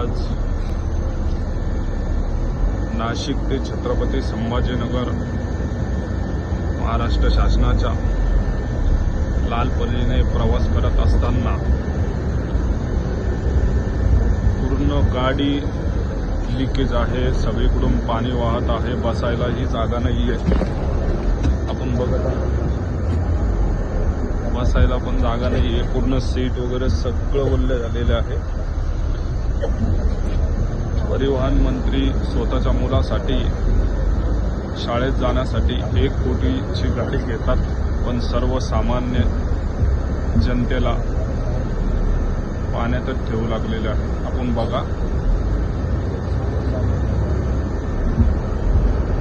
आज नाशिक ते छत्रपती संभाजीनगर महाराष्ट्र शासनाच्या लाल परीने प्रवास करत असताना पूर्ण गाडी लिकेज आहे सगळीकडून पाणी वाहत आहे बसायलाही जागा नाही आहे आपण बघत बसायला पण जागा नाही आहे पूर्ण सीट वगैरे सगळं ओल्ले झालेले आहे. परिवहन मंत्री स्वतःच्या मुलासाठी शाळेत जाण्यासाठी एक कोटीची गाडी घेतात पण सर्वसामान्य जनतेला पाण्यातच ठेवू लागलेले आहे. आपण बघा.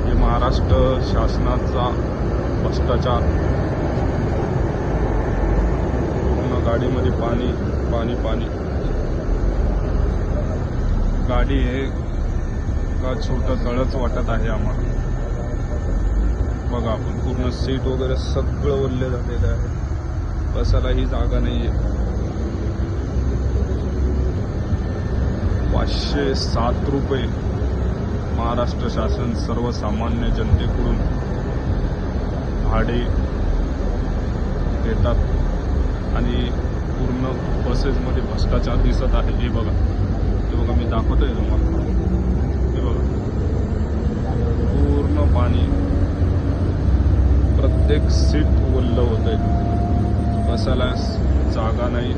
हे महाराष्ट्र शासनाचा भ्रष्टाचार. पूर्ण गाडीमध्ये पाणी पाणी पाणी. गाडी हे का छोटं तळच वाटत आहे आम्हाला. बघा आपण पूर्ण सीट वगैरे सगळं ओरले झालेलं आहे. बसायलाही जागा नाहीये. पाचशे सात रुपये महाराष्ट्र शासन सर्वसामान्य जनतेकडून भाडे देतात. आणि पूर्ण बसेसमध्ये भ्रष्टाचार दिसत आहे. हे बघा. दाखवतोय तुम्हाला. हे बघा. पूर्ण पाणी प्रत्येक सीट ओल्लं आहे बसायला जागा नाही.